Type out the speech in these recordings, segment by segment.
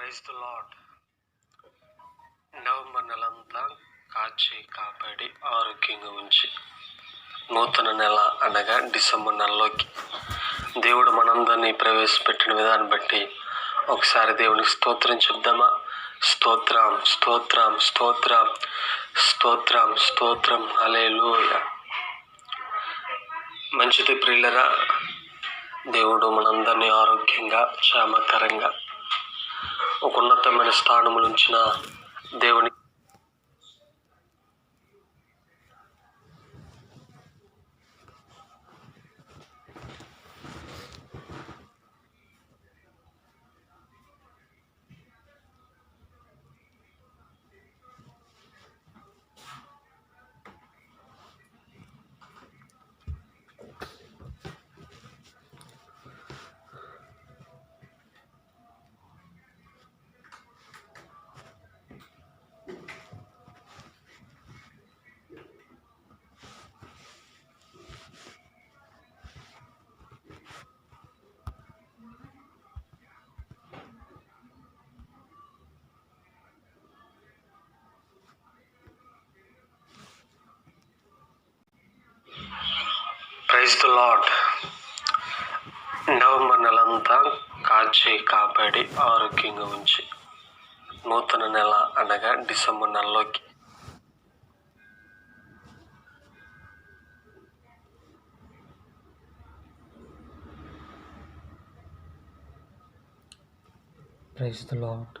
Praise the lord November నెలంతా కాచి కాపాడి ఆరోగ్యంగా ఉంచి నూతన నెల అనగా డిసెంబర్ నెలలోకి దేవుడు మనందరినీ ప్రవేశపెట్టిన విధాన్ని బట్టి ఒకసారి దేవునికి స్తోత్రం చెప్దామా? స్తోత్రం స్తోత్రం స్తోత్రం స్తోత్రం స్తోత్రం. అలేలు మంచిది ప్రియులరా దేవుడు మనందరినీ ఆరోగ్యంగా క్షేమకరంగా ఒక ఉన్నతమైన స్థానములు ఉంచిన దేవుని ప్రైజ్ ద లాడ్ నవంబర్ నెలంతా కాచి కాపాడి ఆరోగ్యంగా ఉంచి నూతన నెల అనగా December నెలలోకి. Praise the lord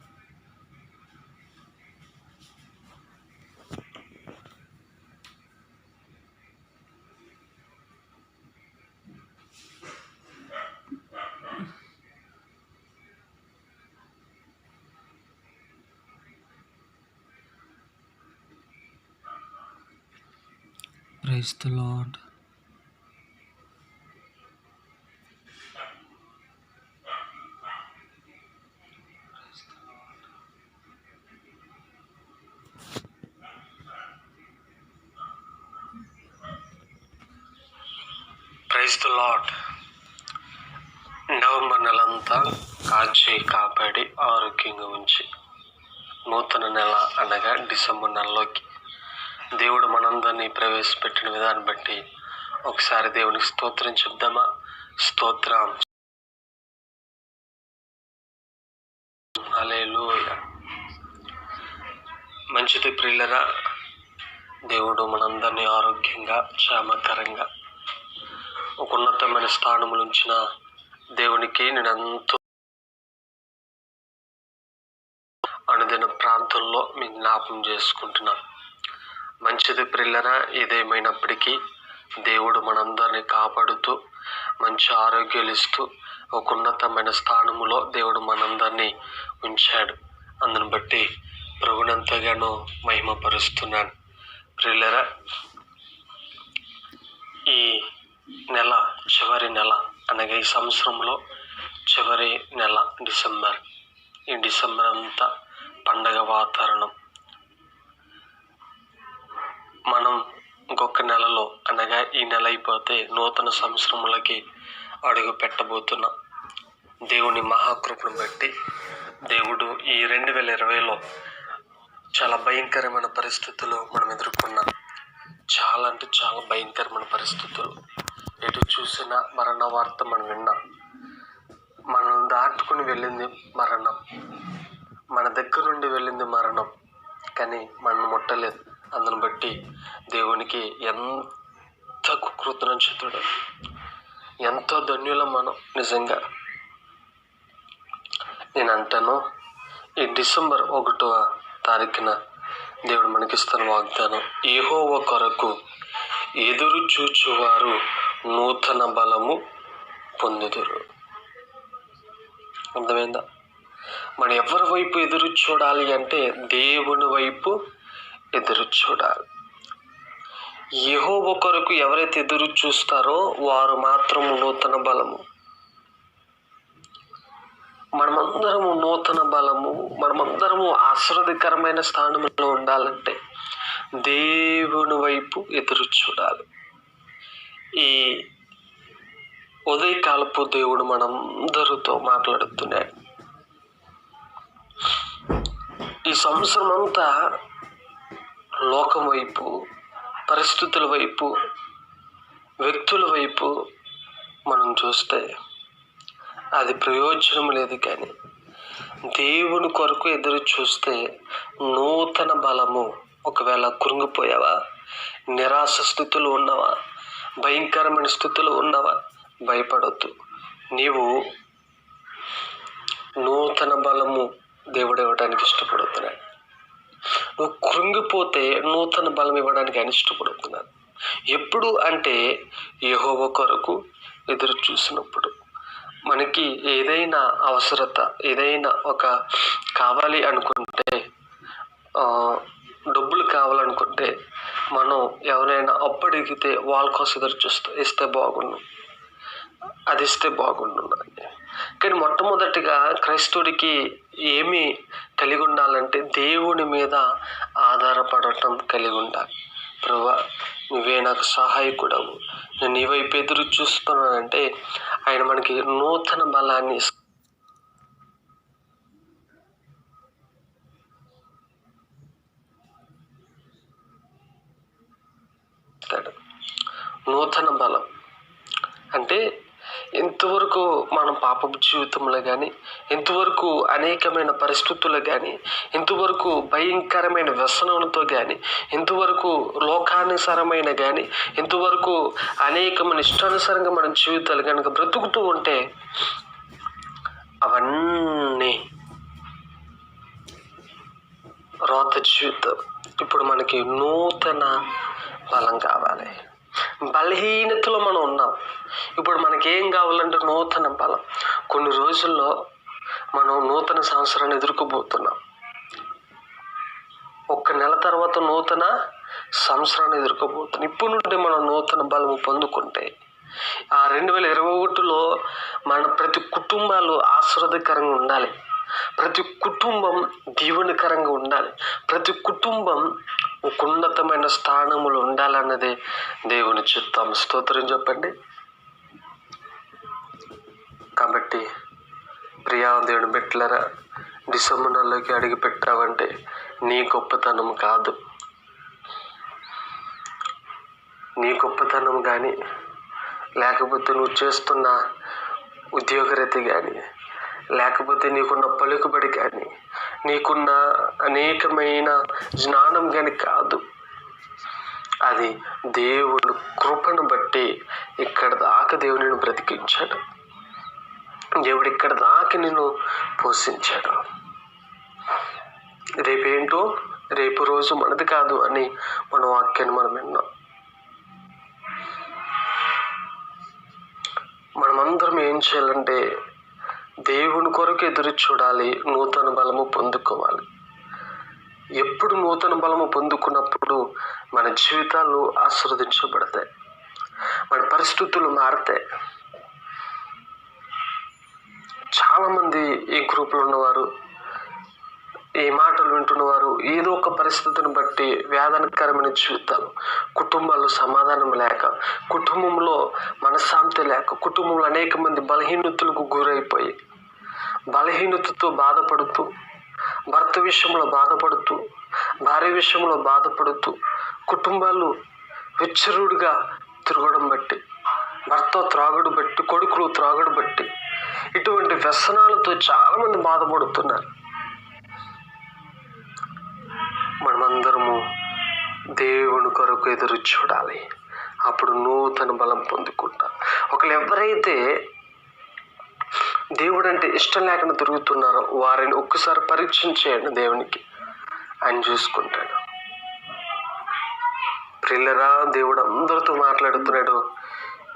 Praise the lord praise the lord November నెలంతా కాచి కాపాడి ఆరోగ్యంగా ఉంచి నూతన నెల అనగా డిసెంబర్ నెలలోకి దేవుడు మనందరినీ ప్రవేశపెట్టిన విధాన్ని బట్టి ఒకసారి దేవునికి స్తోత్రం చెప్దామా? స్తోత్రం. అలేలు మంచిది ప్రిల్లరా దేవుడు మనందరినీ ఆరోగ్యంగా క్షేమకరంగా ఒక ఉన్నతమైన స్థానములు ఉంచిన దేవునికి నేను ఎంతో అనుదిన ప్రాంతంలో మీ జ్ఞాపం చేసుకుంటున్నాను మంచిది ప్రిల్లరా ఏదేమైనప్పటికీ దేవుడు మనందరినీ కాపాడుతూ మంచి ఆరోగ్యాలు ఇస్తూ ఒక ఉన్నతమైన స్థానములో దేవుడు మనందరినీ ఉంచాడు. అందును బట్టి ప్రభునంతగానో మహిమపరుస్తున్నాను. ప్రిల్లరా ఈ నెల చివరి నెల అనగా ఈ సంవత్సరంలో చివరి నెల డిసెంబర్. ఈ డిసెంబర్ అంతా పండగ వాతావరణం. ఈ నెల అయిపోతే నూతన సంవత్సరములకి అడుగు పెట్టబోతున్నా. దేవుని మహాకృపను బట్టి దేవుడు ఈ రెండు వేల ఇరవైలో చాలా భయంకరమైన పరిస్థితులు మనం ఎదుర్కొన్నాం. చాలా అంటే చాలా భయంకరమైన పరిస్థితులు. ఎటు చూసినా మరణ వార్త మనం విన్నాం. మనల్ని దాటుకుని వెళ్ళింది మరణం. మన దగ్గర నుండి వెళ్ళింది మరణం. కానీ మనం ముట్టలేదు. అందును బట్టి దేవునికి ఎంత కృతజ్ఞతుడు ఎంతో ధన్యులం మనం నిజంగా. నేను అంటాను ఈ డిసెంబర్ ఒకటవ తారీఖున దేవుడు మనకిస్తున్న వాగ్దానం ఏహోవ కొరకు ఎదురు చూచువారు నూతన బలము పొందుదురు. అర్థమైందా? మనం ఎవరి వైపు ఎదురు చూడాలి అంటే దేవుని వైపు ఎదురు చూడాలి. యెహోవ కొరకు ఎవరైతే ఎదురు చూస్తారో వారు మాత్రం నూతన బలము. మనమందరము నూతన బలము మనమందరము ఆశ్రదకరమైన స్థానంలో ఉండాలంటే దేవుని వైపు ఎదురు చూడాలి. ఈ ఉదయకాలపు దేవుడు మనందరితో మాట్లాడుతున్నాడు ఈ సంవత్సరం అంతా లోకం వైపు పరిస్థితుల వైపు వ్యక్తుల వైపు మనం చూస్తే అది ప్రయోజనం లేదు కానీ దేవుని కొరకు ఎదురు చూస్తే నూతన బలము ఒకవేళ కృంగిపోయావా? నిరాశ స్థితిలో ఉన్నావా? భయంకరమైన స్థితిలో ఉన్నావా? భయపడొద్దు. నీవు నూతన బలము దేవుడు ఇవ్వడానికి ఇష్టపడుతున్నాడు. నువ్వు కృంగిపోతే నూతన బలం ఇవ్వడానికి ఆయన ఇష్టపడుతున్నాడు. ఎప్పుడు అంటే యెహోవా కొరకు ఎదురు చూసినప్పుడు. మనకి ఏదైనా అవసరత ఏదైనా ఒక కావాలి అనుకుంటే డబ్బులు కావాలనుకుంటే మనం ఎవరైనా అప్పుడు అడిగితే వాళ్ళ కోసం ఎదురు చూస్తే ఇస్తే బాగుండు. అది ఇస్తే బాగుండు కానీ మొట్టమొదటిగా క్రైస్తవుడికి ఏమి కలిగి ఉండాలంటే దేవుని మీద ఆధారపడటం కలిగి ఉండాలి ప్రభా నువ్వే నాకు సహాయకుడవు. నేను నీ వైపు ఎదురు చూస్తున్నానంటే ఆయన మనకి నూతన బలాన్ని ఇస్తాడు నూతన బలం. అంటే ఎంతవరకు మనం పాపపు జీవితంలో కానీ ఎంతవరకు అనేకమైన పరిస్థితుల్లో కానీ ఎంతవరకు భయంకరమైన వ్యసనంతో కానీ ఎంతవరకు లోకానుసారమైన కానీ ఎంతవరకు అనేకమైన ఇష్టానుసారంగా మన జీవితాలు కనుక బ్రతుకుతూ ఉంటే అవన్నీ రోత జీవితం. ఇప్పుడు మనకి నూతన బలం కావాలి. బలహీనతలో మనం ఉన్నాం. ఇప్పుడు మనకి ఏం కావాలంటే నూతన బలం. కొన్ని రోజుల్లో మనం నూతన సంవత్సరాన్ని ఎదుర్కోబోతున్నాం. ఒక్క నెల తర్వాత నూతన సంవత్సరాన్ని ఎదుర్కోబోతున్నాం. ఇప్పుడు నుండి మనం నూతన బలము పొందుకుంటే ఆ రెండు వేల ఇరవై ఒకటిలో మన ప్రతి కుటుంబాలు ఆశ్రదకరంగా ఉండాలి. ప్రతి కుటుంబం దీవెనకరంగా ఉండాలి. ప్రతి కుటుంబం ఒక ఉన్నతమైన స్థానములు ఉండాలన్నదే దేవుని చిత్తం. స్తోత్రం చెప్పండి. కాబట్టి ప్రియా దేవుని బిడ్డలరా డిసెంబర్ నెలలోకి అడిగి పెట్టావంటే నీ గొప్పతనం కాదు. నీ గొప్పతనం కానీ లేకపోతే నువ్వు చేస్తున్న ఉద్యోగరీతి కానీ లేకపోతే నీకున్న పలుకుబడి కానీ నీకున్న అనేకమైన జ్ఞానం కానీ కాదు. అది దేవుడు కృపను బట్టి ఇక్కడ దాకా దేవుడు బ్రతికించాడు. దేవుడు ఇక్కడ దాకా నేను పోషించాడు. రేపేంటో? రేపు రోజు మనది కాదు అని మన వాక్యాన్ని మనం విన్నాం. మనమందరం ఏం చేయాలంటే దేవుని కొరకు ఎదురు చూడాలి నూతన బలము పొందుకోవాలి. ఎప్పుడు నూతన బలము పొందుకున్నప్పుడు మన జీవితాలు ఆస్వాదించబడతాయి. మన పరిస్థితులు మారతాయి. చాలామంది ఈ గ్రూప్లో ఉన్నవారు ఈ మాటలు వింటున్నవారు ఏదో ఒక పరిస్థితిని బట్టి వేదనకరమైన జీవితాలు కుటుంబాల్లో సమాధానం లేక కుటుంబంలో మనశ్శాంతి లేక కుటుంబంలో అనేక మంది బలహీనతలకు గురైపోయి బలహీనతతో బాధపడుతూ భర్త విషయంలో బాధపడుతూ భార్య విషయంలో బాధపడుతూ కుటుంబాలు విచ్చరుడుగా తిరగడం బట్టి భర్త త్రాగుడు బట్టి కొడుకులు త్రాగుడు బట్టి ఇటువంటి వ్యసనాలతో చాలామంది బాధపడుతున్నారు. మనమందరము దేవుని కొరకు ఎదురు చూడాలి. అప్పుడు నూతన బలం పొందుకుంటా. ఒకళ్ళు ఎవరైతే దేవుడు అంటే ఇష్టం లేకుండా తిరుగుతున్నారో వారిని ఒక్కసారి పరీక్షించేయండి దేవునికి. ఆయన చూసుకుంటాడు. ప్రిల్లరా దేవుడు అందరితో మాట్లాడుతున్నాడు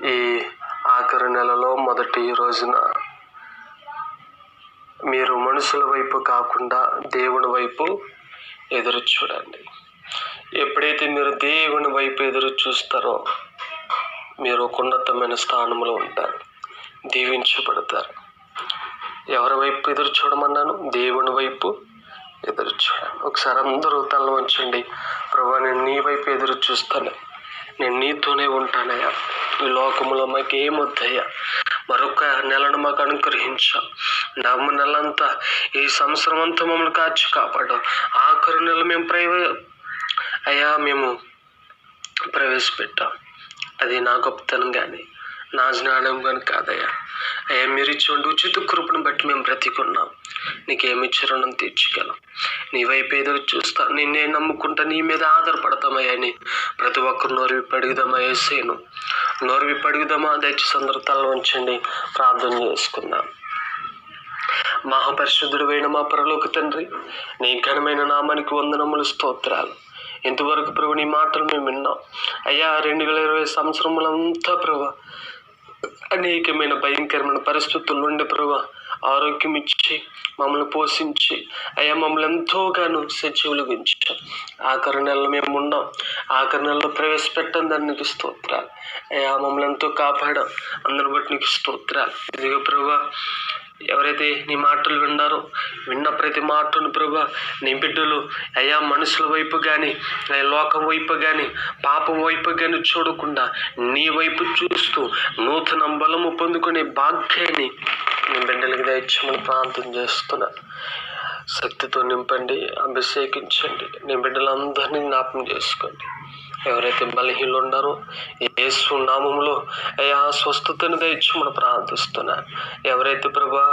ఈ ఆఖరి నెలలో మొదటి రోజున. మీరు మనుషుల వైపు కాకుండా దేవుని వైపు ఎదురు చూడండి. ఎప్పుడైతే మీరు దేవుని వైపు ఎదురు చూస్తారో మీరు ఒక ఉన్నతమైన స్థానంలో ఉంటారు. దీవించబడతారు. ఎవరి వైపు ఎదురు చూడమన్నాను? దేవుని వైపు ఎదురు చూడండి ఒకసారి అందరూ తల ఉంచండి ప్రభా నేను నీ వైపు ఎదురు చూస్తాను. నేను నీతోనే ఉంటానయ్యా. ఈ లోకంలో మాకు ఏమొద్దయ్యా మరొక నెలను మాకు అనుగ్రహించా. నమ్మ నెలంతా ఈ సంవత్సరం అంతా మమ్మల్ని కాచి కాపాడు. ఆఖరు నెల మేము ప్రవ అయ్యా మేము ప్రవేశపెట్టాం. అది నా గొప్పతనం కానీ నా జ్ఞానం కానీ కాదయ్యా. అయ్యా మీరు ఇచ్చేటువంటి ఉచిత కృపను బట్టి మేము బ్రతికున్నాం. నీకేమిచ్చారో నన్ను తీర్చగలం. నీ వైపు ఏదో చూస్తా నిన్నే నమ్ముకుంటా నీ మీద ఆధారపడతామయ్యా అని ప్రతి ఒక్కరు నోరు విప్పి అడుగుదామా వేసేను నోరు విప్పి అడుగుదామా? దయచేసి అందరూ తల ఉంచండి ప్రార్థన చేసుకుందాం. మహాపరిశుద్ధుడు అయిన మా పరలోక తండ్రి నీ ఘనమైన నామానికి వందనములు స్తోత్రాలు. ఇంతవరకు ప్రభు నీ మాటలు మేము విన్నాం. అయ్యా రెండు వేల ఇరవై సంవత్సరములంతా ప్రభు అనేకమైన భయంకరమైన పరిస్థితుల నుండి ప్రభా. ఆరోగ్యం ఇచ్చి మమ్మల్ని పోషించి అయ్యా మమ్మల్ని ఎంతోగానో సజీవులు గురించి. ఆఖరి నెలలో మేము ఉన్నాం ఆఖరి నెలలో ప్రవేశపెట్టాం దాన్ని నీకు స్తోత్రాలు. అయ్యా మమ్మల్ని ఎంతో కాపాడాం. అందరిని బట్టి నీకు స్తోత్రాలు. ఇదిగో ప్రభా ఎవరైతే నీ మాటలు విన్నారో విన్న ప్రతి మాటను ప్రభా నీ బిడ్డలు అయా మనుషుల వైపు కానీ లోకం వైపు కానీ పాపం వైపు కానీ చూడకుండా నీ వైపు చూస్తూ నూతన బలము పొందుకునే భాగ్యాన్ని నీ బిడ్డలకి దయచేయమని ప్రార్థన చేస్తున్నా. శక్తితో నింపండి అభిషేకించండి. నీ బిడ్డలందరినీ జ్ఞాపకం చేసుకోండి. ఎవరైతే బలహీనలు ఉన్నారో యేసు నామంలో అయ్యా స్వస్థతను దయచేయమని ప్రార్థిస్తున్నా. ఎవరైతే ప్రభా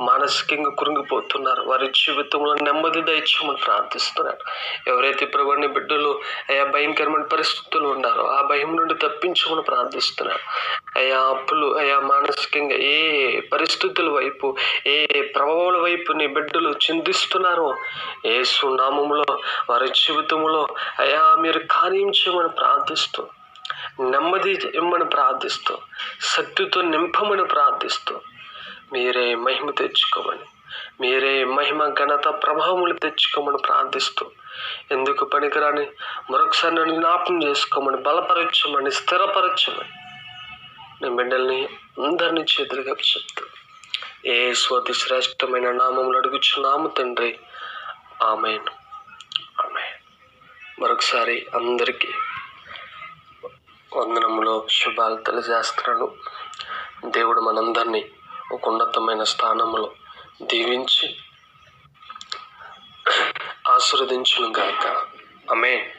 మానసికంగా కురింగిపోతున్నారు వారి జీవితంలో నెమ్మది దయచేయమని ప్రార్థిస్తున్నారు ఎవరైతే ప్రభుని బిడ్డలు అయ్యా భయంకరమైన పరిస్థితులు ఉన్నారో ఆ భయం నుండి తప్పించమని ప్రార్థిస్తున్నారు అయా అప్పులు అయా మానసికంగా ఏ పరిస్థితుల వైపు ఏ ప్రభావాల వైపు నీ బిడ్డలు చిందిస్తున్నారో ఏ సునామంలో వారి జీవితంలో అయా మీరు కార్యం చేయమని ప్రార్థిస్తూ నెమ్మది ఇమ్మని ప్రార్థిస్తూ శక్తితో నింపమని ప్రార్థిస్తూ మీరే మహిమ తెచ్చుకోమని మీరే మహిమ ఘనత ప్రభావములు తెచ్చుకోమని ప్రార్థిస్తూ ఎందుకు పనికిరాని మరొకసారి నన్ను జ్ఞాపం చేసుకోమని బలపరచమని స్థిరపరచమని నేను బిడ్డల్ని అందరినీ చేతులుగా చెప్తూ ఏ స్వతి శ్రేష్టమైన నామములు అడుగుచున్నాము తండ్రి. ఆమెను. ఆమె మరొకసారి అందరికీ వందనములో శుభాలు తెలియజేస్తున్నాను. దేవుడు మనందరినీ ఒక ఉన్నతమైన స్థానంలో దీవించి ఆశీర్వదించును గాక. అమే